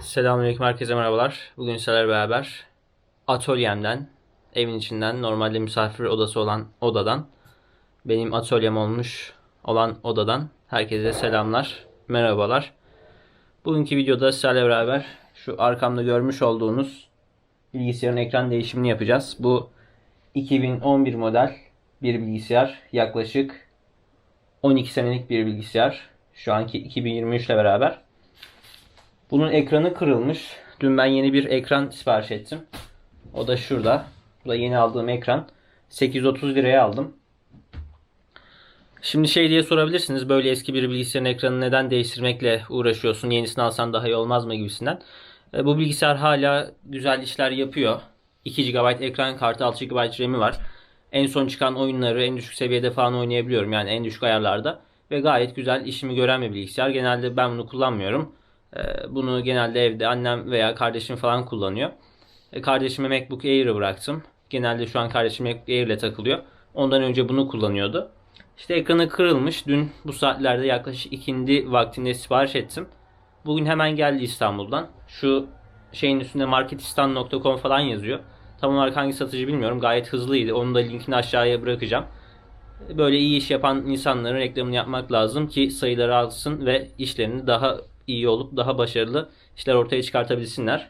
Selamünaleyküm herkese merhabalar. Bugün sizlerle beraber atölyemden, evin içinden normalde misafir odası olan odadan, benim atölyem olmuş olan odadan herkese selamlar, merhabalar. Bugünkü videoda sizlerle beraber şu arkamda görmüş olduğunuz bilgisayarın ekran değişimini yapacağız. Bu 2011 model bir bilgisayar. Yaklaşık 12 senelik bir bilgisayar. Şu anki 2023 ile beraber. Bunun ekranı kırılmış. Dün ben yeni bir ekran sipariş ettim. O da şurada. Bu da yeni aldığım ekran. 830 liraya aldım. Şimdi şey diye sorabilirsiniz. Böyle eski bir bilgisayarın ekranını neden değiştirmekle uğraşıyorsun? Yenisini alsan daha iyi olmaz mı gibisinden. E, Bu bilgisayar hala güzel işler yapıyor. 2 GB ekran kartı 6 GB RAM'i var. En son çıkan oyunları en düşük seviyede falan oynayabiliyorum. Yani en düşük ayarlarda. Ve gayet güzel işimi gören bir bilgisayar. Genelde ben bunu kullanmıyorum. Ee, Bunu genelde evde annem veya kardeşim falan kullanıyor. E, Kardeşime MacBook Air'ı bıraktım. Genelde şu an kardeşim MacBook Air ile takılıyor. Ondan önce bunu kullanıyordu. İşte ekranı kırılmış. Dün bu saatlerde yaklaşık ikindi vaktinde sipariş ettim. Bugün hemen geldi İstanbul'dan. Şu şeyin üstünde marketistan.com falan yazıyor. Tam olarak hangi satıcı bilmiyorum. Gayet hızlıydı. Onun da linkini aşağıya bırakacağım. Böyle iyi iş yapan insanların reklamını yapmak lazım ki sayıları artsın ve işlerini daha iyi olup daha başarılı işler ortaya çıkartabilsinler.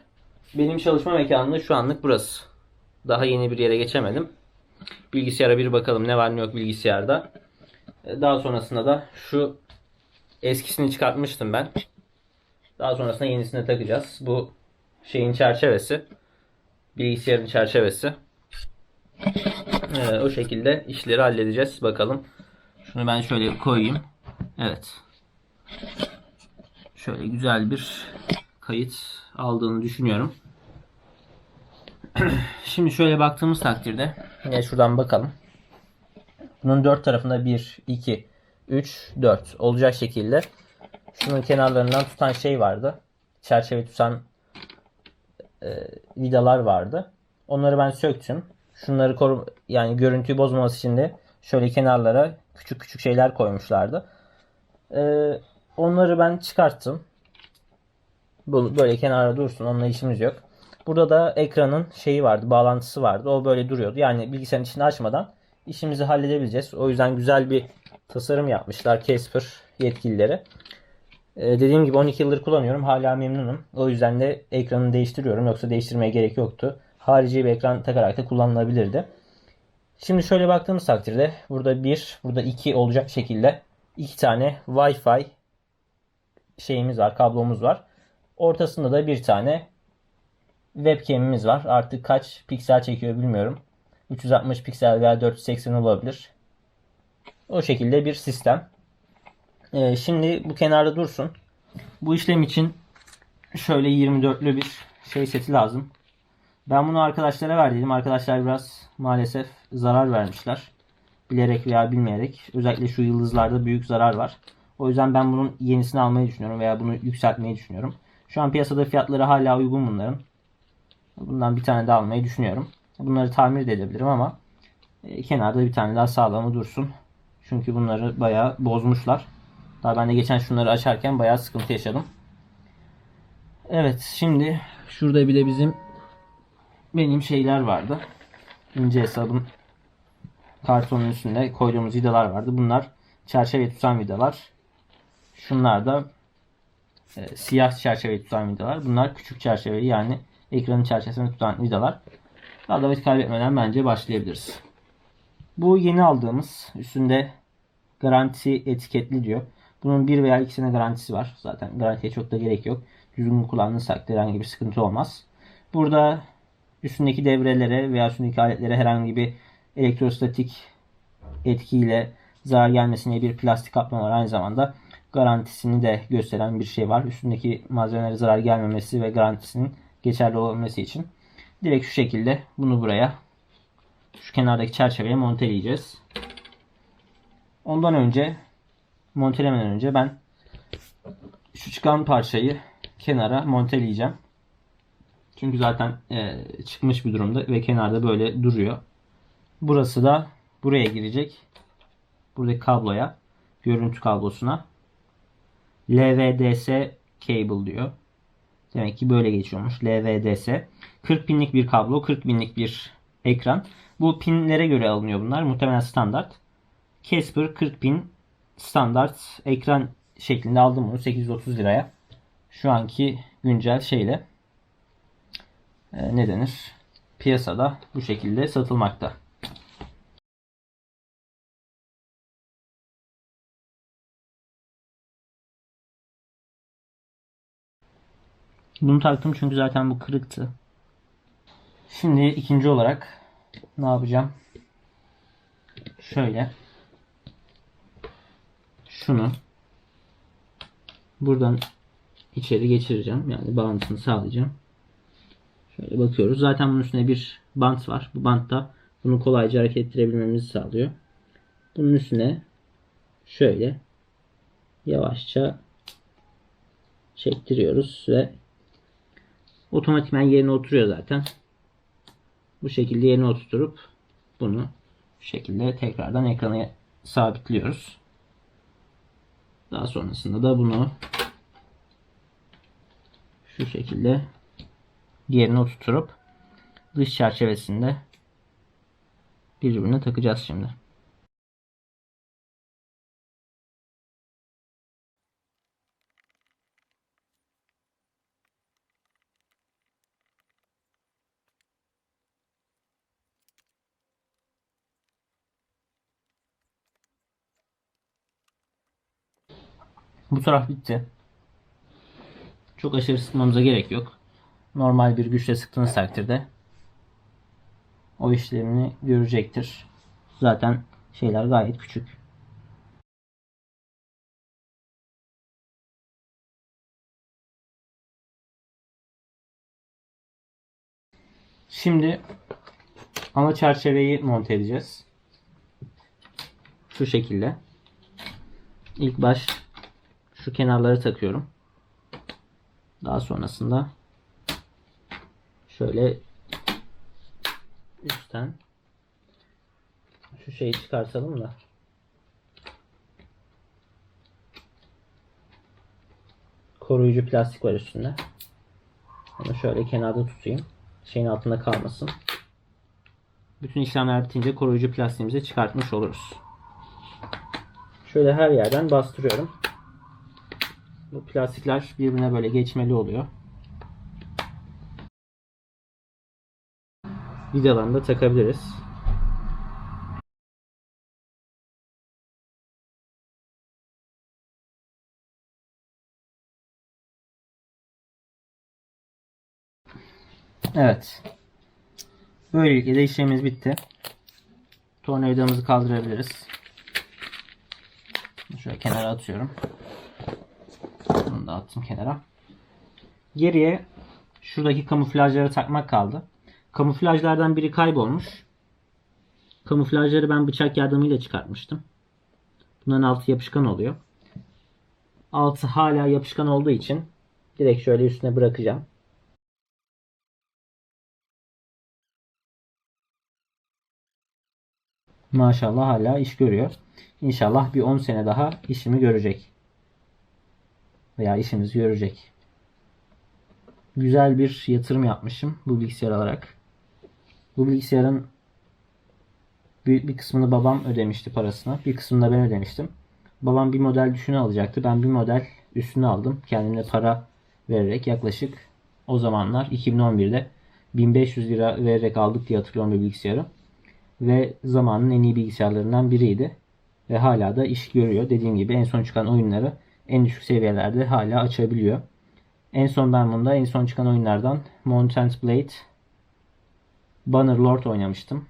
Benim çalışma mekanım şu anlık burası. Daha yeni bir yere geçemedim. Bilgisayara bir bakalım ne var ne yok bilgisayarda. Ee, Daha sonrasında da şu eskisini çıkartmıştım ben. Daha sonrasında yenisini takacağız. Bu şeyin çerçevesi. Bilgisayarın çerçevesi. Ee, o şekilde işleri halledeceğiz. Bakalım. Şunu ben şöyle koyayım. Evet. Şöyle güzel bir kayıt aldığını düşünüyorum. Şimdi şöyle baktığımız takdirde yine şuradan bakalım. Bunun dört tarafında 1, 2, 3, 4 olacak şekilde şunun kenarlarından tutan şey vardı. Çerçeve tutan e, vidalar vardı. Onları ben söktüm. Şunları koru yani görüntüyü bozmaması için de şöyle kenarlara küçük küçük şeyler koymuşlardı. E, onları ben çıkarttım. Böyle kenara dursun. Onunla işimiz yok. Burada da ekranın şeyi vardı, bağlantısı vardı. O böyle duruyordu. Yani bilgisayarın içini açmadan işimizi halledebileceğiz. O yüzden güzel bir tasarım yapmışlar Casper yetkilileri. Ee, dediğim gibi 12 yıldır kullanıyorum. Hala memnunum. O yüzden de ekranını değiştiriyorum. Yoksa değiştirmeye gerek yoktu. Harici bir ekran takarak da kullanılabilirdi. Şimdi şöyle baktığımız takdirde burada 1, burada 2 olacak şekilde iki tane Wi-Fi şeyimiz var, kablomuz var. Ortasında da bir tane webcam'imiz var. Artık kaç piksel çekiyor bilmiyorum. 360 piksel veya 480 olabilir. O şekilde bir sistem. Ee, şimdi bu kenarda dursun. Bu işlem için şöyle 24'lü bir şey seti lazım. Ben bunu arkadaşlara verdiydim. Arkadaşlar biraz maalesef zarar vermişler. Bilerek veya bilmeyerek. Özellikle şu yıldızlarda büyük zarar var. O yüzden ben bunun yenisini almayı düşünüyorum veya bunu yükseltmeyi düşünüyorum. Şu an piyasada fiyatları hala uygun bunların. Bundan bir tane daha almayı düşünüyorum. Bunları tamir de edebilirim ama e, kenarda bir tane daha sağlamı dursun. Çünkü bunları bayağı bozmuşlar. Daha ben de geçen şunları açarken bayağı sıkıntı yaşadım. Evet şimdi şurada bir de bizim benim şeyler vardı. İnce hesabın kartonun üstünde koyduğumuz vidalar vardı. Bunlar çerçeve tutan vidalar. Şunlar da e, siyah çerçeve tutan vidalar. Bunlar küçük çerçeveli yani ekranın çerçevesini tutan vidalar. Daha da vakit kaybetmeden bence başlayabiliriz. Bu yeni aldığımız üstünde garanti etiketli diyor. Bunun bir veya iki sene garantisi var. Zaten garantiye çok da gerek yok. Düzgün kullandığınız herhangi bir sıkıntı olmaz. Burada üstündeki devrelere veya üstündeki aletlere herhangi bir elektrostatik etkiyle zarar gelmesine bir plastik kaplama var. Aynı zamanda garantisini de gösteren bir şey var. Üstündeki malzemelere zarar gelmemesi ve garantisinin geçerli olması için. Direkt şu şekilde bunu buraya şu kenardaki çerçeveye monteleyeceğiz. Ondan önce montelemeden önce ben şu çıkan parçayı kenara monteleyeceğim. Çünkü zaten e, çıkmış bir durumda ve kenarda böyle duruyor. Burası da buraya girecek. Buradaki kabloya, görüntü kablosuna. LVDS cable diyor. Demek ki böyle geçiyormuş. LVDS. 40 pinlik bir kablo, 40 binlik bir ekran. Bu pinlere göre alınıyor bunlar. Muhtemelen standart. Casper 40 pin standart ekran şeklinde aldım bunu 830 liraya. Şu anki güncel şeyle e, ne denir? Piyasada bu şekilde satılmakta. Bunu taktım çünkü zaten bu kırıktı. Şimdi ikinci olarak ne yapacağım? Şöyle. Şunu buradan içeri geçireceğim. Yani bağlantısını sağlayacağım. Şöyle bakıyoruz. Zaten bunun üstünde bir bant var. Bu bant da bunu kolayca hareket ettirebilmemizi sağlıyor. Bunun üstüne şöyle yavaşça çektiriyoruz ve otomatikman yerine oturuyor zaten. Bu şekilde yerine oturtup bunu bu şekilde tekrardan ekrana sabitliyoruz. Daha sonrasında da bunu şu şekilde yerine oturtup dış çerçevesinde birbirine takacağız şimdi. Bu taraf bitti. Çok aşırı sıkmamıza gerek yok. Normal bir güçle sıktığınız takdirde o işlemini görecektir. Zaten şeyler gayet küçük. Şimdi ana çerçeveyi monte edeceğiz. Şu şekilde. İlk baş şu kenarları takıyorum. Daha sonrasında şöyle üstten şu şeyi çıkartalım da koruyucu plastik var üstünde. Onu şöyle kenarda tutayım. Şeyin altında kalmasın. Bütün işlemler bitince koruyucu plastiğimizi çıkartmış oluruz. Şöyle her yerden bastırıyorum. Bu plastikler birbirine böyle geçmeli oluyor. Vidalarını da takabiliriz. Evet. Böylelikle de işlemimiz bitti. Tornavidamızı kaldırabiliriz. Şöyle kenara atıyorum. Attım kenara. Geriye şuradaki kamuflajları takmak kaldı. Kamuflajlardan biri kaybolmuş. Kamuflajları ben bıçak yardımıyla çıkartmıştım. Bunların altı yapışkan oluyor. Altı hala yapışkan olduğu için direkt şöyle üstüne bırakacağım. Maşallah hala iş görüyor. İnşallah bir 10 sene daha işimi görecek. Veya işimizi görecek. Güzel bir yatırım yapmışım bu bilgisayar alarak. Bu bilgisayarın büyük bir kısmını babam ödemişti parasını. Bir kısmını da ben ödemiştim. Babam bir model düşünü alacaktı. Ben bir model üstüne aldım. Kendimle para vererek yaklaşık o zamanlar 2011'de 1500 lira vererek aldık diye hatırlıyorum bir bilgisayarı. Ve zamanın en iyi bilgisayarlarından biriydi. Ve hala da iş görüyor. Dediğim gibi en son çıkan oyunları en düşük seviyelerde hala açabiliyor. En son ben bunda en son çıkan oyunlardan Mountain Blade Bannerlord oynamıştım.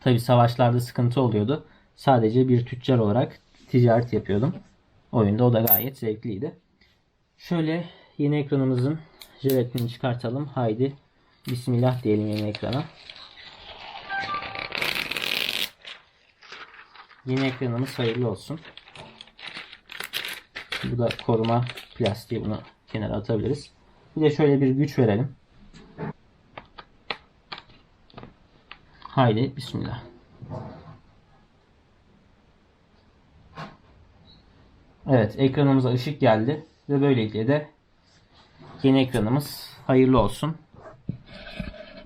Tabi savaşlarda sıkıntı oluyordu. Sadece bir tüccar olarak ticaret yapıyordum. Oyunda o da gayet zevkliydi. Şöyle yeni ekranımızın jelatini çıkartalım. Haydi Bismillah diyelim yeni ekrana. Yeni ekranımız hayırlı olsun. Bu da koruma plastiği bunu kenara atabiliriz. Bir de şöyle bir güç verelim. Haydi bismillah. Evet ekranımıza ışık geldi ve böylelikle de Yeni ekranımız hayırlı olsun.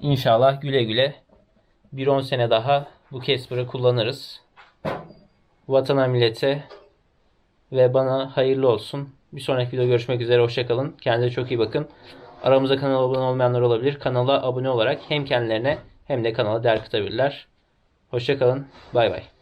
İnşallah güle güle bir 10 sene daha bu Casper'ı kullanırız. Vatana millete ve bana hayırlı olsun. Bir sonraki videoda görüşmek üzere. Hoşçakalın. Kendinize çok iyi bakın. Aramızda kanala abone olmayanlar olabilir. Kanala abone olarak hem kendilerine hem de kanala değer katabilirler. Hoşçakalın. Bay bay.